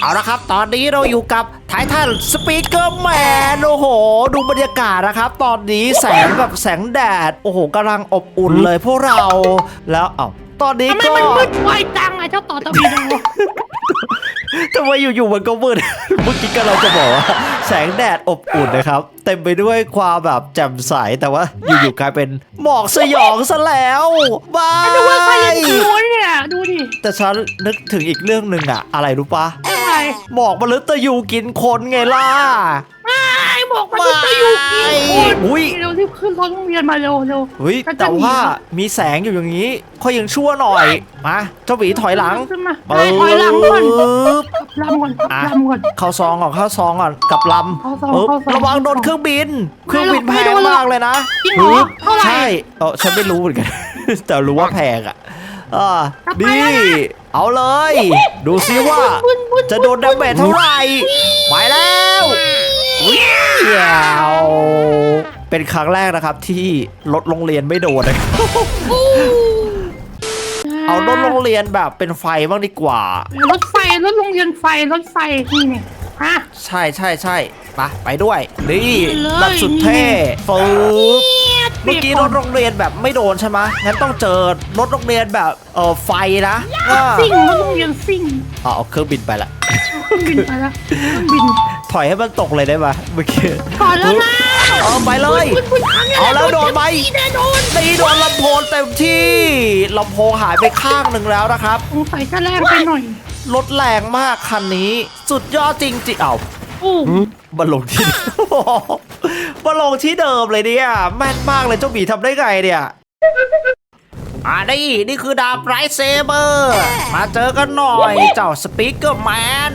เอาละครับ ตอนนี้เราอยู่กับไททันสปีกเกอร์แมนโอ้โห ดูบรรยากาศนะครับ ตอนนี้แสงแบบแสงแดด โอ้โหกำลังอบอุ่นเลยพวกเราแล้วเอ้าตอนนี้ทำไมก็ มันมืดไวจังอะเจ้าต่อตะบีดู ทำไมอยู่ๆมันก็มืดเมื่อกี้ก็เราจะบอกว่า แสงแดดอบอุ่นนะครับ เต็มไปด้วยความแบบแจ่มใสแต่ว่าอยู่ๆกลายเป็นหมอกสยองซะแล้วบ้าดูว่าใครยังกลัวเนี่ยดูดิแต่ฉันนึกถึงอีกเรื่องหนึ่งอะอะไรรู้ปะอะไรหมอกมฤตยูกินคนไงล่ะไอ้ บอกมันจะอยู่กี่คนอุ้ยเร็วรีบขึ้นรถโรงเรียนมาเร็วเร็วเฮ้ยฉันจะแต่ว่าหนีมีแสงอยู่อย่างนี้ค่อยยังชั่วหน่อยมาเจ้าหวีถอยหลังขึ้นมาไปถอยหลังก่อนปึ๊บ ลำก่อนอะ ลำก่อน เข้าซองก่อนเข้าซองก่อนกับลเข้าซองำปึ๊บเข้าซองระวังโดนเครื่องบิน เครื่องบินไม่แพหรอกงไม่โดนหรอกมากเลยนะจริงเหรอปึ๊บเท่าไหร่ใช่เออฉันไม่รู้เหมือนกัน แต่รู้ว่าแพงอะอ่าจะไปดีแล้วนะ เอาเลย ดูซิว่าบึ้นบึ้นจะโดนดาเมจเท่าไหร่ไปแล้ววิ่ง เป็นครั้งแรกนะครับที่รถโรงเรียนไม่โดนเลยเอารถโรงเรียนแบบเป็นไฟบ้างดีกว่า รถไฟรถโรงเรียนไฟรถไฟนี่เนี่ยฮะใช่ใช่ใช่ไปไปด้วย นี่ไปเลยแบบสุดเท่ฟืบเนี่ยเมื่อกี้รถโรงเรียนแบบไม่โดนใช่ไหมงั้นต้องเจอรถโรงเรียนแบบเออไฟนะอ่าซิ่งรถโรงเรียนซิ่งอ๋อเอาเครื่องบินไปละเครื่องบินไปแล้วเครื่องบิน ถอยให้มันตกเลยได้ไหมเมื่อกี้ก่อนแล้วนะเอาไปเลยบึ้นบึ้นครั้งนี้เอาแล้วโดนไหมแน่โดนตีโดนลำโพงเต็มที่ลำโพงหายไปข้างหนึ่งแล้วนะครับสงสัยจะแรงไปหน่อยรถแรงมากคันนี้ สุดยอดจริงๆเอ้าโอ้มาลงที่มาลงที่เดิมเลยเนี่ยแม่นมากเลยเจ้าหมีทำได้ไงเนี่ยอ่านี่นี่คือดาบไรเซเบอร์ มาเจอกันหน่อย เจ้าสปีกเกอร์แมน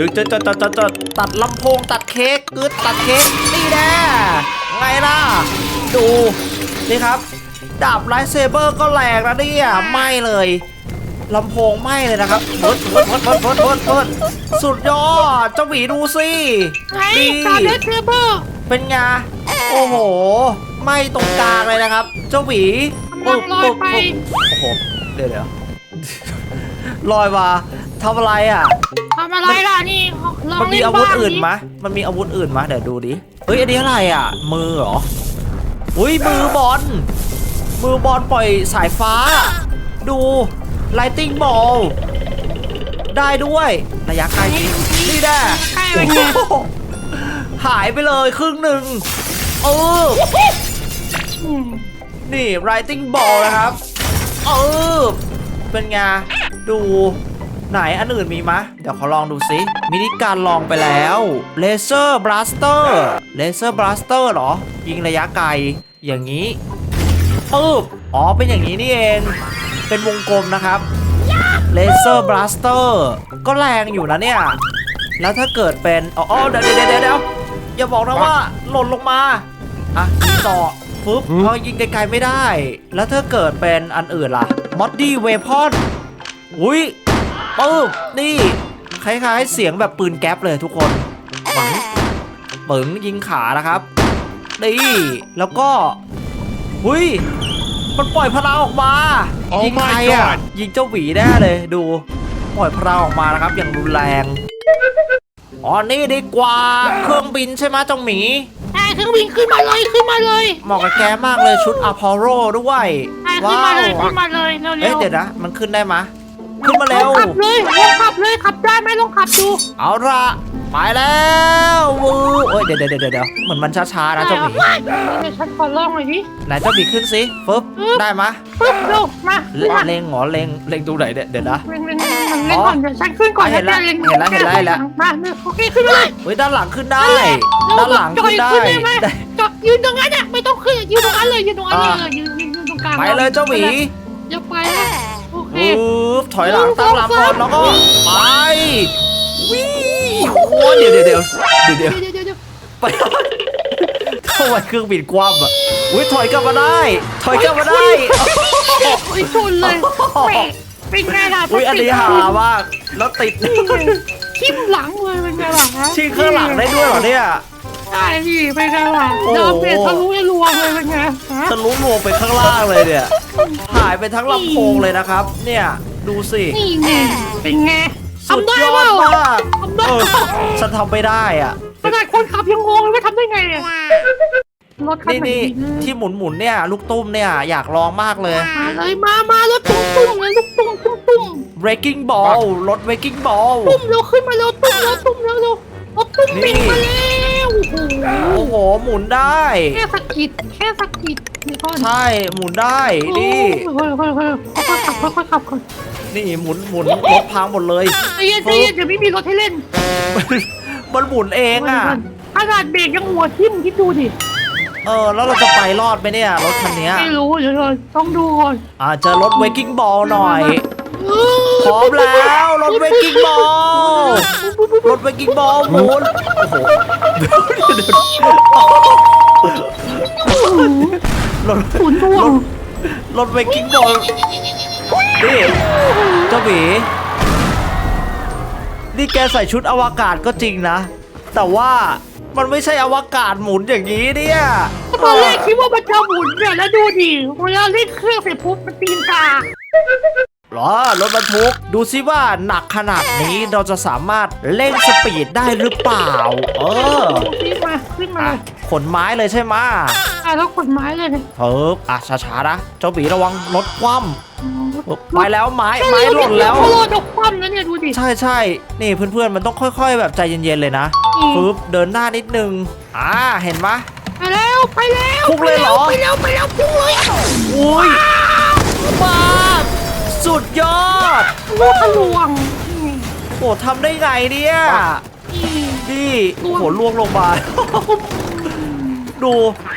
จึ๊ดจึ๊ดจึ๊ดจึ๊ดจึ๊ดจึ๊ดตัดลำโพงตัดเค้กกึดตัดเค้กนี่แน่ไงล่ะ ดูนี่ครับ ดาบไรเซเบอร์ก็แรงนะเนี่ยไม่เลยลำโพงไหม้เลยนะครับเบิดเบิดเบิดเบิดเบิดเบิดเบิดสุดยอดเจ้าหมีดูสิไงตาเดสเทเบอร์เป็นไงโอ้โหไหม่ตรงกลางเลยนะครับ เจ้าหวีกำลังลอยไปโอ้โหเดี๋ยวเดี๋ยวลอยมาทำอะไรอะทำ อะไรล่ะนี่ลองมันมีเล่นอาวุธบ้างอื่นดิมะมันมีอาวุธอื่นมะเดี๋ยวดูดิ เฮ้ยอันนี้อะไรอะ มือเหรอ อุ้ยมือบอล มือบอลปล่อยสายฟ้า ดู Lighting Ball ได้ด้วย ระยะไกลจริงนี่แน่ใช่เป็นไงโอ้โหหายไปเลยครึ่งหนึ่งเอออืมนี่ writing ball นะครับ เออ เป็นไง ดู ไหนอันอื่นมีมะ เดี๋ยวขอลองดูซิมินิการลองไปแล้วเลเซอร์บลัสเตอร์เลเซอร์บลัสเตอร์เหรอ ยิงระยะไกล อย่างนี้ปึ๊บอ๋อ เป็นอย่างนี้นี่เอง เป็นวงกลมนะครับเลเซอร์บลัสเตอร์ก็แรงอยู่นะเนี่ย แล้วถ้าเกิดเป็น อ๋ออ๋อเดี๋ยวเดี๋ยวเดี๋ยวเดี๋ยวอย่าบอกนะว่าหล่นลงมาอะยิงต่อปุ๊บพอยิงไกลๆไม่ได้ แล้วถ้าเกิดเป็นอันอื่นล่ะมอดดี้เวพอนอุ้ย ปึ๊บนี่คล้ายๆเสียงแบบปืนแก๊ปเลยทุกคนปึ๋งปึ๋งยิงขานะครับนี่แล้วก็อุ้ยมันปล่อยพลังออกมา Oh ยิงใคร my อะ God ยิงเจ้าหวีแน่เลยดู ปล่อยพลังออกมานะครับ อย่างรุนแรง อ๋อ นี่ดีกว่า เครื่องบินใช่ไหมเจ้าหมีใช่เครื่องบินขึ้นมาเลยขึ้นมาเลยเหมาะกับแกมากเลยชุดอพอลโลด้วยใช่ขึ้นมาเลยขึ้นมาเลยเร็วๆเอ๊ะเดี๋ยวนะ มันขึ้นได้มะ ขึ้นมาเร็วลองขับเลยลองขับเลยขับได้ไหมลองขับดู เอาละไปแล้ววูเอ้ยเดี๋ยวเดี๋ยวเดี๋ยวเดี๋ยวเหมือนมันช้าๆนะเจ้าหมีเดี๋ยวฉันขอลองหน่อยดิไหนเจ้าหมีขึ้นสิปึ๊บปึ๊บได้มะปึ๊บเร็วมาเลขึ้นมาเล็งเหรอเล็งเล็งตรงไหนเนี่ยเดี๋ยวนะเร่งเร่งเร่งเร่งก่อนเดี๋ยวฉันขึ้นก่อนเห็นละดี๋ยวเห็นละเห็นละเห็นละมาเนี่ยโอเคขึ้นมาเลยเฮ้ยด้านหลังขึ้นได้นั่ด้านนแหหละลังขึ้นได้จอยขึ้นได้ไหมได้จอดยืนตรงนั้นอะไม่ต้องขึ้นยืนตรงนั้นเลยยืนตรงนั้นเลยอ่ายืนยืนยืนตรงกลางไปเลยเจ้าหมีอย่าไปนะโอเค ปึ๊บถอยหลังตั้งลำก่อนแล้วก็ไปวิ่งโอ้โหเดี๋ยวเดี๋ยวเดี๋ยวเดี๋ยวเดี๋ยวเดี๋ยวเดี๋ยวเดี๋ยวไปทำไมเครื่องบินคว่ำอะอุ้ยถอยกลับมาได้ ถอยกลับมาได้โอ้ยชนเลยแหม่เป็นไงล่ะอุ้ยอันนี้หามากแล้วติดทิ่มหลังเลยเป็นไงล่ะฮะชิงข้างหลังได้ด้วยเหรอเนี่ย ใช่พี่เป็นไงล่ะโอ้โหเดินเปลี่ยนทะลุได้รวงเลยเป็นไงฮะทะลุลวงไปข้างล่างเลยเนี่ยหายไปทั้งลำโพงเลยนะครับ เนี่ยดูสินี่ไงเป็นไงสุดทำได้ยอเปดล่ามากทำฉันทำไม่ได้อะ ขนาดคนขับยังงงเลยว่าทำได้ไงเนี่ยรถคันนี่ไหนนี่ดีนะที่หมุนหมุนๆเนี่ย ลูกตุ้มเนี่ยอยากลองมากเลย มาเลยมามาแล้วตุ้มตุ้มเลยลูกตุ้มตุ้มตุ้ม breaking ball รถ breaking ball ตุ้มเร็วขึ้นมาเร็วตุ้มเร็วตุ้มเร็วเร็วเอาตุ้มนี่ ปิ่งมาแล้ว โอ้โหโอ้โห หมุนได้ แค่สะกิดแค่สะกิดนี่ก่อนใช่ หมุนได้นี่ค่อยๆค่อยๆค่อยๆค่อยๆขับค่อยๆขับก่อนนี่หมุนหมุนรถพังหมดเลย ใจเย็นใจเย็นเดี๋ยวไม่มีรถให้เล่นมันหมุนเองอะ ขนาดเบรกยังหัวทิ่มคิดดูดิเออ แล้วเราจะไปรอดไหมเนี่ย รถคันเนี้ยไม่รู้เดี๋ยวเราต้องดูก่อนอ่าเจอรถ breaking ball หน่อย พร้อมแล้ว รถ breaking ball รถ breaking ball หมุนโอ้โหรถขุนทวงรถ breaking ball นี่เจ้าหมีนี่แกใส่ชุดอวกาศก็จริงนะ แต่ว่ามันไม่ใช่อวกาศหมุนอย่างนี้เนี่ยตอนแรกคิดว่ามันจะหมุนเนี่ยแล้วดูดิเวลาเล่นเครื่องเสร็จปุ๊บมันตีนกาเหรอรถบรรทุกดูซิว่าหนักขนาดนี้เราจะสามารถเร่งสปีดได้หรือเปล่า เออขึ้นมาขึ้นมาอะเลยขนไม้เลยใช่ไหมะอะแล้วขนไม้เลยเนี่ยเพิบอะช้าๆนะเจ้าบีระวังรถคว่ำปึ๊บไปแล้วไม้ไม้หล่นแล้วโอ้โหจะคว่ำแล้วเนี่ยดูดิใช่ใช่นี่เพื่อนๆมันต้องค่อย ๆ แบบใจเย็นๆเลยนะอืมฟึบเดินหน้านิดนึงอ่าเห็นปะไปแล้วไปแล้วพุ่งเลยเหรอ ไปแล้วไปแล้วพุ่งเลยอุ้ยบ้า สุดยอดลูกทะลวงนี่โอ้ทำได้ไงเนี่ยนี่นี่โอ้โหล่วงลงมาดู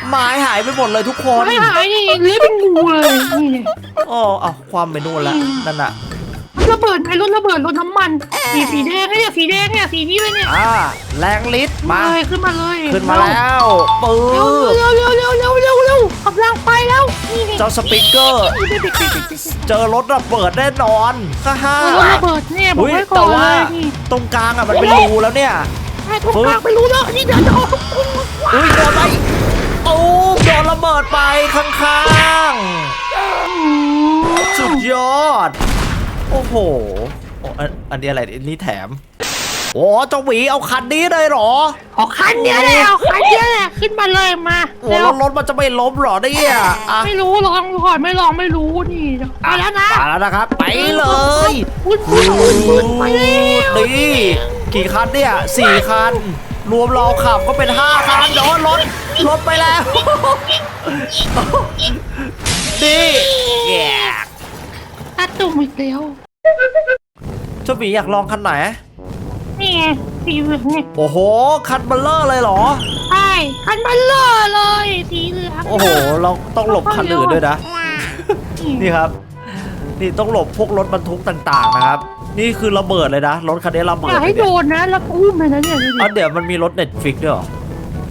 ไม้หายไปหมดเลยทุกคนไม่หายนี่เลื้อยเป็นงูเลยนี่อ๋อเอาความไปนู่นแล้วอืมนั่นน่ะระเบิดไอ้รถระเบิดรถน้ำมันสีสีแดงเนี่ยสีแดงเนี่ยสีนี้เลยเนี่ยอ่าแรงลิตรมาเลยขึ้นมาเลย ขึ้นมาแล้วปื๊เร็วบเร็วเร็วเร็วเร็วเร็วเร็ว กำลังไปแล้วนี่นี่เจ้าสปิเกอร์เด็กเด็กเด็กเด็กเด็กเจอรถระเบิดแน่นอนฮ่าฮ่ารถระเบิดเนี่ยบอกอุ้ยไว้ก่แต่อนเลว่ายนี่ตรงกลางอะมันเป็นรูแล้วเนี่ยไอ้ทุกทางไม่รู้แล้วนี่เดี๋ยวจะเอาทุกคนมาอุ้ยโดนไปโอ้โดนระเบิดไปข้างๆ สุดยอด โอ้โหโอ้อันอันนี้อะไรอันนี้แถม โอ้เจ้าหวีเอาคันนี้เลยเหรอเอาคันเนี้ยแหละเอาคันเนี้ยแหละขึ้นมาเลยมาโอ้เร็แล้ววรถมันจะไม่ล้มเหรอเนี่ยอะไม่รู้ลองก่อนไม่ลองไม่รู้นี่ไปแล้วนะมาแล้วนะครับ ไปเลยคุณคุณคุณไปแล้วนี่กี่คันเนี่ยสี่คัน รวมเราขับก็เป็นห้าคันโดนรถรถไปแล้วนี่แย่ตัดตุ่มอีกแล้วเจ้าหมีอยากลองคันไหน นี่ไงสีเหลืองเนี่ยโอ้โห คันเบลเลอร์เลยเหรอ ใช่คันเบัลเลอร์เลยสีเหลืองโอ้โห เราต้องหลบคันอื่นด้วยนะนี่นี่ครับ นี่ต้องหลบพวกรถบรรทุกต่างๆนะครับ นี่คือระเบิดเลยนะ รถคันนี้ระอเบิดย่าให้เลยโดเนี่ยนนะแล้วก็อุ้มเลยนะเนี่ยดูดิอ๋อเดี๋ยวมันมีรถเน็ตฟิกด้วยเหรอ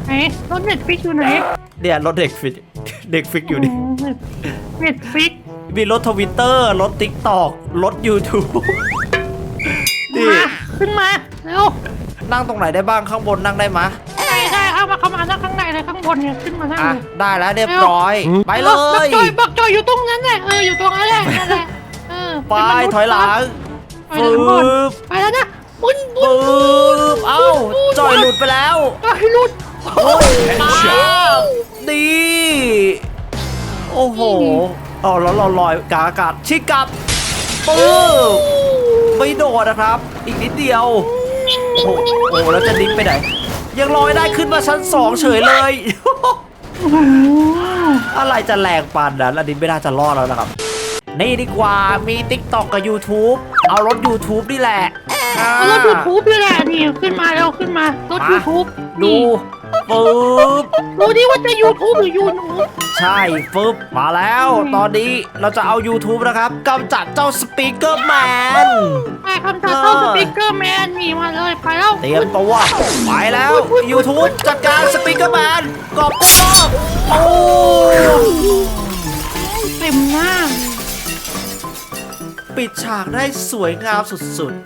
ไหนรถเน็ตฟิกอยู่ไหนเนี่ยรถเด็กฟิกเด็กฟิกอยู่นี่ เน็ตฟิกมีรถทวิตเตอร์รถติ๊กตอกรถ YouTube นี่มา ขึ้นมาเร็วนั่งตรงไหนได้บ้างข้างบนนั่งได้ไหมะได้ได้เข้ามาเข้ามานั่งข้างในเลยข้างบนเนี่ยขึ้นมานั่งอะเลยได้แล้วเรียบร้อย ไปเลบักย จอยบักจอยอยู่ตรงนั้นแหละเอออยู่ตรงนั้นแหละนั่นแหละเออไปเป็นมนุษถอยหลังไปหลังก่อนไปแล้วนะบุญบุญปึ๊บเอ้าจอยหลุดไปแล้วจอยหลุด โอ้ยมาดีโอ้โหเอาแล้วเราลอยกลางอากาศชิกกลับปึ๊บ ไม่โดดนะครับ อีกนิดเดียว โอ้โหโอ้โหแล้วจะดิ้นไปไหน ยังลอยได้ขึ้นมาชั้นสองเฉยเลยโอ้โหอะไรจะแรงปานนั้นอันนี้ไม่น่าจะรอดแล้วนะครับ นี่ดีกว่ามี TikTok กับ YouTube เอารถ YouTube นี่แหละอ่าเอารถยูทูบด้วยแหละนี่ขึ้นมาแล้วขึ้นมารถมา ยูทูบดู ปึ๊บดูดิว่าจะยูทูบหรือยูหนูใช่ฟึบมาแล้ว ตอนนี้เราจะเอา YouTube นะครับกำจัดเจ้าสปีกเกอร์แมนไปคำสั่งเข้าสปีกเกอร์แมนนี่มาเลยไปแล้วเตรียมตัวไปแล้ว YouTube จัดการสปีกเกอร์แมนกอบก็รอบโอ้เต็มหน้าปิดฉากได้สวยงามสุดๆ